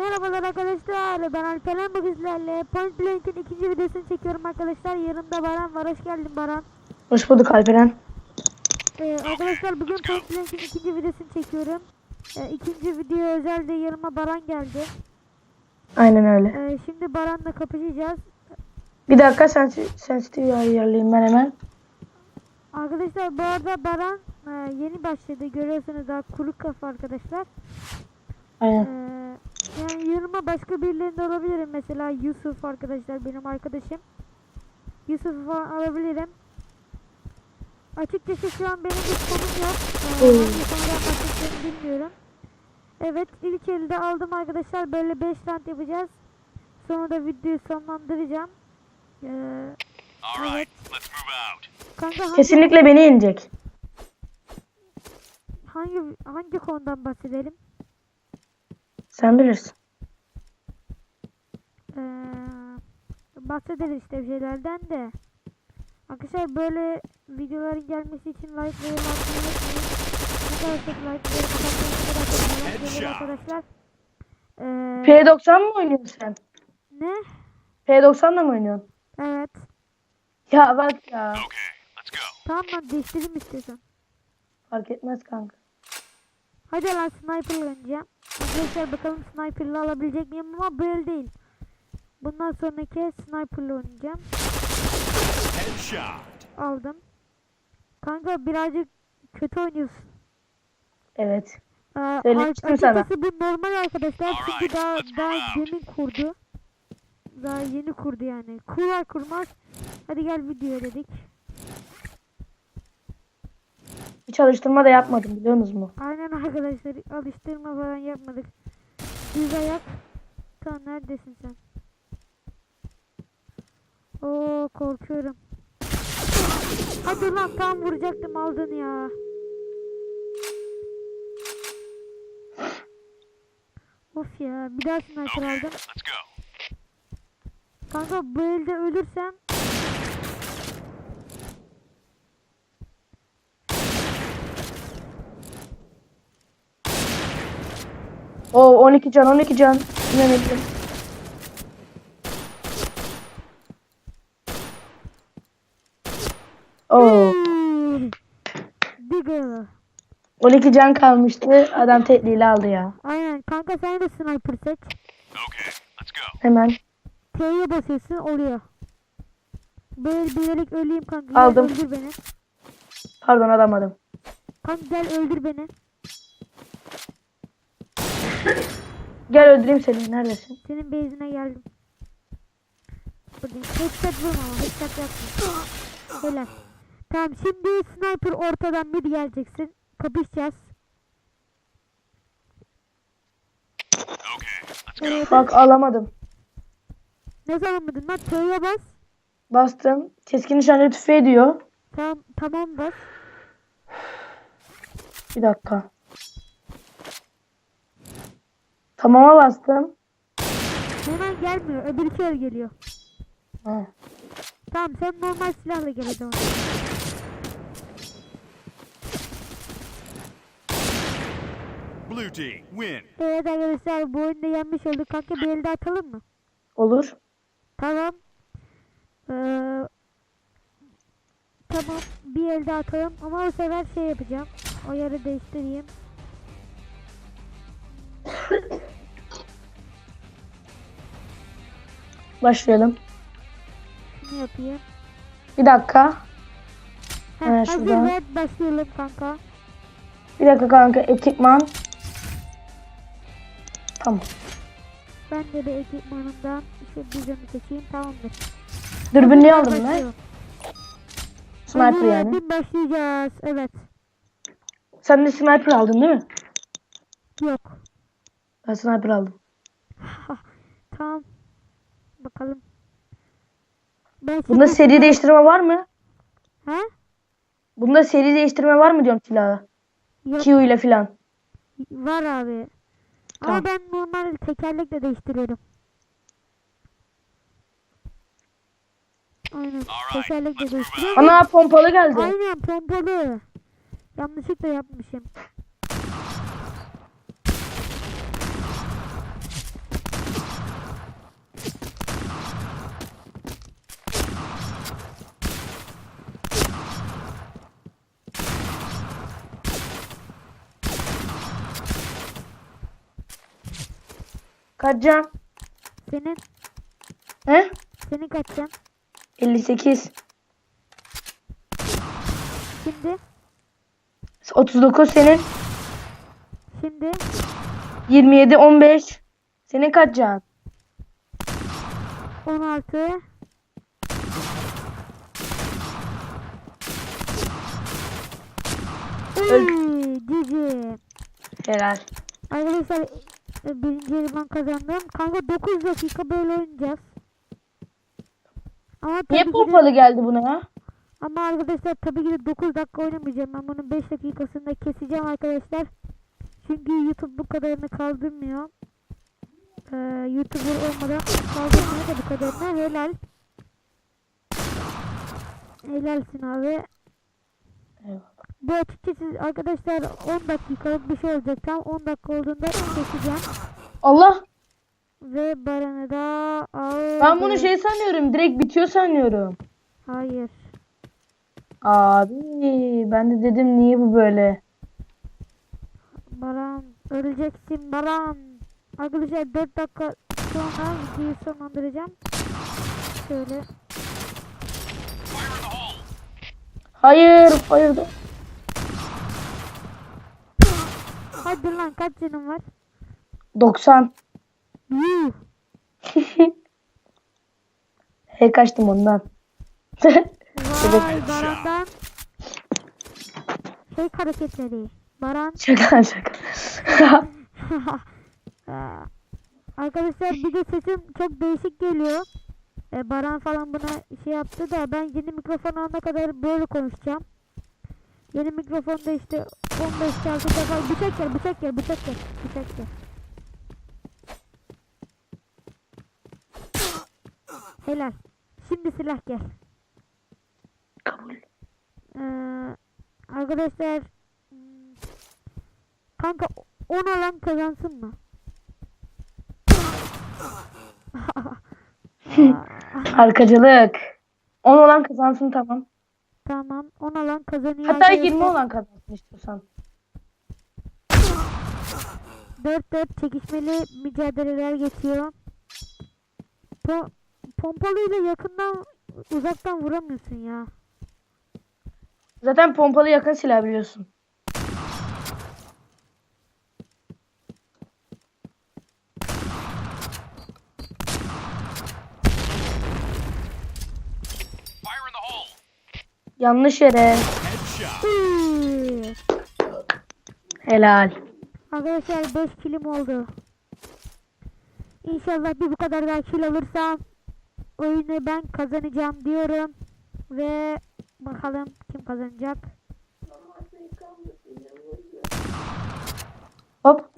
Merhabalar arkadaşlar. Ben Alperen bugün sizlerle Point Blank'in ikinci videosunu çekiyorum arkadaşlar. Yanımda Baran var. Hoş geldin Baran. Hoş bulduk Alperen. Ee, arkadaşlar bugün Point Blank'in ikinci videosunu çekiyorum. Ee, ikinci video özelde yanıma Baran geldi. Aynen öyle. Ee, şimdi Baran'la kapışacağız. Bir dakika sen sensitive ayarlayayım ben hemen. Arkadaşlar bu arada Baran e, yeni başladı. Görüyorsunuz daha kuru kafa arkadaşlar. Aynen. Ee, yanıma başka birilerinde olabilirim. Mesela Yusuf arkadaşlar benim arkadaşım. Yusuf'u falan alabilirim. Açıkçası şu an benim bir konum yok. Ee, Oo. hangi konudan bahsedeceğimi bilmiyorum. Evet ilk elde aldım arkadaşlar. Böyle 5 round yapacağız. Sonra da videoyu sonlandıracağım. Ee, out. kanka Kesinlikle beni yenecek. hangi, hangi konudan bahsedelim? Sen bilirsin. Ee, bahsederiz işte bir şeylerden de. Arkadaşlar böyle videoların gelmesi için like ve unutmayın. Like arkadaşlar. Ee, P90 mı oynuyorsun sen? ne? P90'la mı oynuyorsun? Evet. Ya bak ya. Tamam lan değiştireyim istiyorsan. Fark etmez kanka. Hadi lan sniper'la oynayacağım. Arkadaşlar bakalım sniper'la alabilecek miyim ama böyle değil. Bundan sonraki sniper'la oynayacağım. Headshot. Aldım. Kanka birazcık kötü oynuyorsun. Evet. Sana. açıkçası bu normal arkadaşlar çünkü daha daha demin kurdu. Daha yeni kurdu yani. Kurar kurmaz. Hadi gel videoya dedik. Hiç alıştırma da yapmadım biliyorsunuz mu? Aynen arkadaşlar alıştırma falan yapmadık. Düz ayak. Tamam neredesin sen? Oo korkuyorum. Hadi lan tam vuracaktım aldın ya. Of ya bir daha sniper Okay, aldım. Kanka bu elde ölürsem Oo 12 can 12 can. İnanabilirim. 12 can kalmıştı. Adam tekliyle aldı ya. Aynen kanka sen de sniper seç. Okay, let's go. Hemen T'ye basıyorsun oluyor. Böyle bilerek öleyim kanka. Gel Aldım. öldür beni. pardon alamadım. Kanka gel öldür beni. Gel öldüreyim seni. Neredesin? Senin base'ine geldim. Buradayım. Headshot vurma ama headshot yapma. Helal. Tamam şimdi sniper ortadan mid geleceksin. Kapışacağız. Okay, let's go. Evet. Bak alamadım. Ne zaman mıydın lan? T'ye bas. Bastım. Keskin nişancı tüfeği diyor. Tamam tamam bas. Bir dakika. Tamama bastım. Hemen gelmiyor. Öbür kere geliyor. Ha. Tamam sen normal silahla gel o zaman. Blue team, win. Evet arkadaşlar bu oyunda yenmiş olduk. Kanka bir elde atalım mı? Olur. Tamam. Ee, tamam bir elde atalım ama o sefer şey yapacağım. O yeri değiştireyim. Başlayalım. Şunu yapayım. Bir dakika. Heh, Evet, hazır şuradan. ver başlayalım kanka. Bir dakika kanka. Ekipman. Tamam. Ben de bir ekipmanımdan şu düzeni seçeyim tamamdır. Dürbünlüğü Hazır, aldım ben. Sniper Hazır yani. başlayacağız. Evet. Sen de sniper aldın değil mi? Yok. Ben sniper aldım. Tamam. Bakalım. Ben Bunda şimdi- seri değiştirme var mı? Ha? Bunda seri değiştirme var mı diyorum silahı? Yok. Q ile filan. Var abi. Tamam. Ama ben normal tekerlekle değiştiriyorum. Aynen. Tekerlekle değiştiriyorum. Ana pompalı geldi. Aynen pompalı. Yanlışlıkla yapmışım. Kaç can? Senin He? senin kaç can? 58. Şimdi 39 senin. şimdi 27 15. Senin kaç can? 16 Öl. Cici. Helal. Arkadaşlar birinci yeri ben kazandım. Kanka 9 dakika böyle oynayacağız. Ama Niye ki de- pompalı geldi buna ya? Ama arkadaşlar tabii ki de 9 dakika oynamayacağım. Ben bunun 5 dakikasında keseceğim arkadaşlar. Çünkü YouTube bu kadarını kaldırmıyor. Ee, YouTuber olmadan kaldırmıyor da bu kadarını. Helal. Helalsin abi. Eyvallah. Bu açıkçası arkadaşlar 10 dakikalık bir şey olacak. Tam 10 dakika olduğunda keseceğim. Allah. Ve Baran'ı da aldım. Ben bunu şey sanıyorum. Direkt bitiyor sanıyorum. Hayır. Abi ben de dedim niye bu böyle? Baran öleceksin Baran. Arkadaşlar 4 dakika sonra videoyu sonlandıracağım. Şöyle. Hayır, hayır. da- Hadi lan kaç canın var? 90. Yuh. He kaçtım ondan. Vay Baran'dan. Şey hareketleri. Baran. şaka şaka. Arkadaşlar bir de sesim çok değişik geliyor. Ee, Baran falan buna şey yaptı da ben yeni mikrofon alana kadar böyle konuşacağım. Yeni mikrofonda işte 15 şarkı defa bıçak gel bıçak gel bıçak gel bıçak gel. Helal. Şimdi silah gel. Kabul. Ee, arkadaşlar hmm, kanka 10 alan kazansın mı? Arkacılık. 10 olan kazansın tamam. Tamam 10 alan kazanıyor. Hatta arkadaşlar. 20 olan kazansın istiyorsan. 4-4 çekişmeli mücadeleler geçiyor. Po pompalıyla yakından uzaktan vuramıyorsun ya. Zaten pompalı yakın silah biliyorsun. Yanlış yere. Helal. Arkadaşlar 5 kilim oldu. İnşallah bir bu kadar daha kill alırsam oyunu ben kazanacağım diyorum. Ve bakalım kim kazanacak. Hop.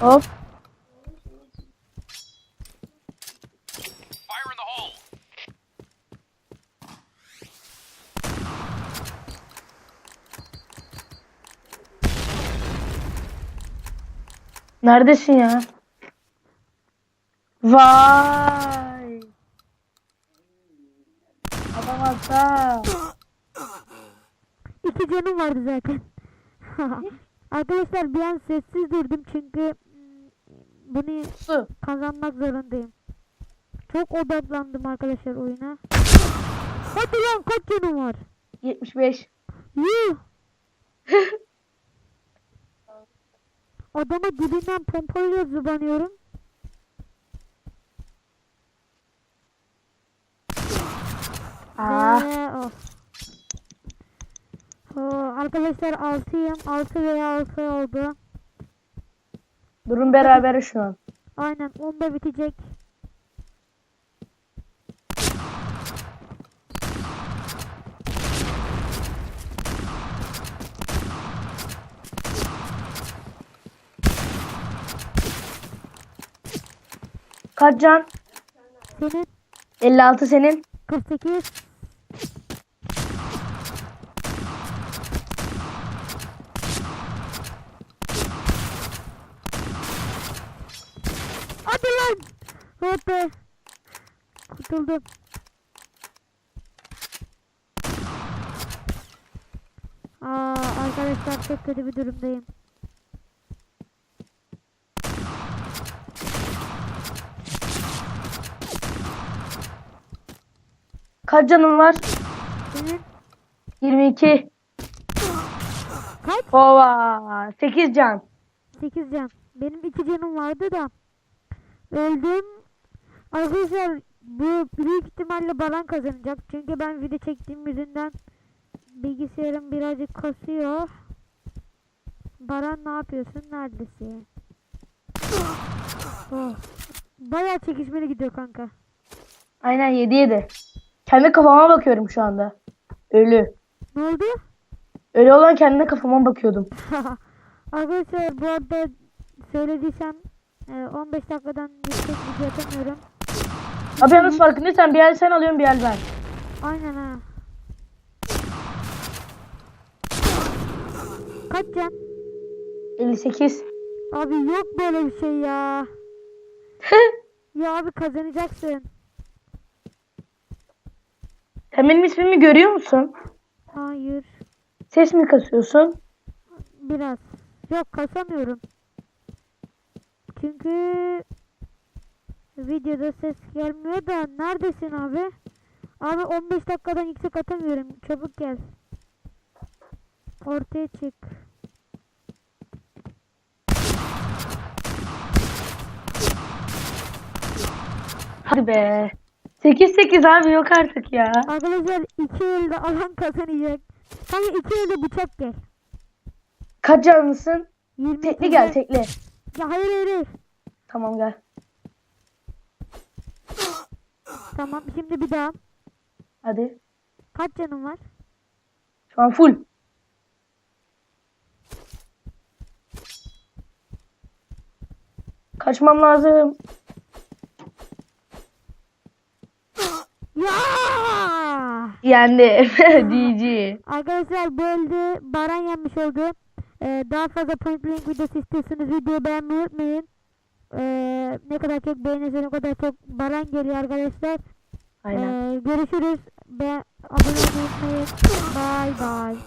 Hop. Neredesin ya? Vay. Adam hasta. İki canım vardı zaten. Arkadaşlar bir an sessiz durdum çünkü mm, bunu Su. kazanmak zorundayım. Çok odaklandım arkadaşlar oyuna. Hadi lan kaç canım var? 75. Yuh! Adama dibinden pompalıyla zıbanıyorum. Aa. Ve of. Oo, arkadaşlar 6'yım. 6 veya 6 oldu. Durum beraber şu an. Aynen 10'da bitecek. Kaç can? Senin 56 senin. 48. Hadi lan. Be. Kurtuldum. Aa, arkadaşlar çok kötü bir durumdayım. Kaç canın var? Senin 22. kaç? Ova. 8 can. 8 can. Benim 2 canım vardı da. Öldüm. Arkadaşlar bu büyük ihtimalle balan kazanacak. Çünkü ben video çektiğim yüzünden bilgisayarım birazcık kasıyor. Baran ne yapıyorsun? Neredesin? Oh. Bayağı çekişmeli gidiyor kanka. Aynen 7 7. Kendi kafama bakıyorum şu anda. Ölü. Ne oldu? Ölü olan kendine kafama bakıyordum. Arkadaşlar bu arada söylediysem e, 15 dakikadan yüksek video atamıyorum. Abi yalnız farkındaysan bir el sen alıyorsun bir el ben. Aynen ha. Kaç can? 58. Abi yok böyle bir şey ya. Ya abi kazanacaksın. Sen benim ismimi görüyor musun? Hayır. Ses mi kasıyorsun? Biraz. Yok kasamıyorum. Çünkü videoda ses gelmiyor da neredesin abi? Abi 15 dakikadan yüksek atamıyorum. Çabuk gel. Ortaya çık. Hadi be. 8 8 abi yok artık ya. Arkadaşlar iki elde alan kazanacak. Kanka iki elde bıçak gel. Kaç canlısın? 20 Tekli gel tekli. Ya hayır hayır hayır. Tamam gel. Tamam şimdi bir daha. Hadi. Kaç canın var? Şu an full. Kaçmam lazım. Ya! Yendi. GG. Arkadaşlar bu elde Baran yenmiş oldu. Ee, daha fazla Point Blank videosu istiyorsanız videoyu beğenmeyi unutmayın. Ee, ne kadar çok beğenirseniz o kadar çok Baran geliyor arkadaşlar. Aynen. Ee, görüşürüz. Be abone olmayı unutmayın. Bye bye.